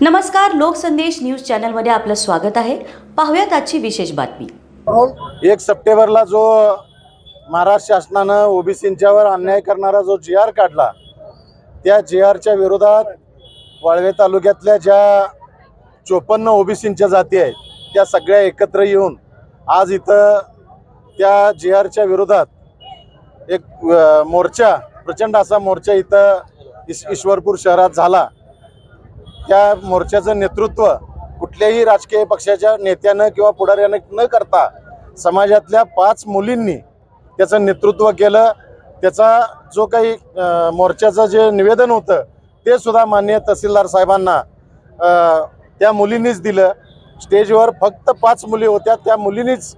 नमस्कार लोकसंदेश न्यूज चॅनलमध्ये आपलं स्वागत आहे. पाहूयात आजची विशेष बातमी. एक सप्टेंबरला जो महाराष्ट्र शासनानं ओबीसींच्यावर अन्याय करणारा जो जी आर काढला त्या जी आरच्या विरोधात वाळवे तालुक्यातल्या ज्या चोपन्न ओबीसींच्या जाती आहेत त्या सगळ्या एकत्र येऊन आज इथं त्या जी आरच्या विरोधात एक मोर्चा प्रचंड असा मोर्चा इथं इस ईश्वरपूर शहरात झाला. त्या मोर्चाचं नेतृत्व कुठल्याही राजकीय पक्षाच्या नेत्यानं किंवा पुढाऱ्यानं न करता समाजातल्या पाच मुलींनी त्याचं नेतृत्व केलं. त्याचा जो काही मोर्चाचं जे निवेदन होतं ते सुद्धा मान्य तहसीलदार साहेबांना त्या मुलींनीच दिलं. स्टेजवर फक्त पाच मुली होत्या त्या मुलींनीच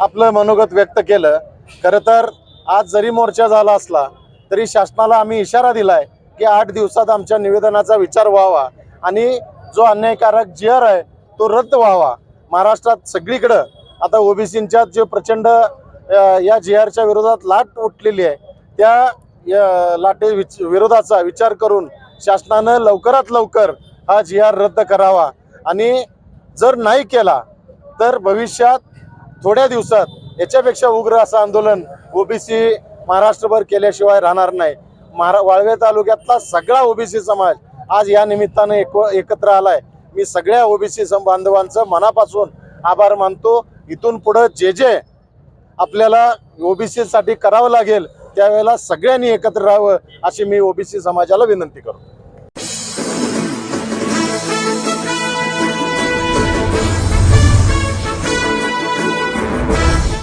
आपलं मनोगत व्यक्त केलं. खरं तर आज जरी मोर्चा झाला असला तरी शासनाला आम्ही इशारा दिलाय की आठ दिवसात आमच्या निवेदनाचा विचार व्हावा. आणि जो अन्यायकारक जी आर आहे तो रद्द व्हावा. महाराष्ट्रात सगळीकडं आता ओबीसींच्या जे प्रचंड या जी आरच्या विरोधात लाट उठलेली आहे त्या लाटे विच विरोधाचा विचार करून शासनानं लवकरात लवकर हा जी आर रद्द करावा. आणि जर नाही केला तर भविष्यात थोड्या दिवसात याच्यापेक्षा उग्र असं आंदोलन ओबीसी महाराष्ट्रभर केल्याशिवाय राहणार नाही. महारा वाळवे तालुक्यातला सगळा ओबीसी समाज आज या निमित्तानं एक एकत्र आलाय. मी सगळ्या ओबीसी बांधवांचं मनापासून आभार मानतो. इथून पुढं जे जे आपल्याला ओबीसी साठी करावं लागेल त्यावेळेला सगळ्यांनी एकत्र राहावं अशी मी ओबीसी समाजाला विनंती करतो.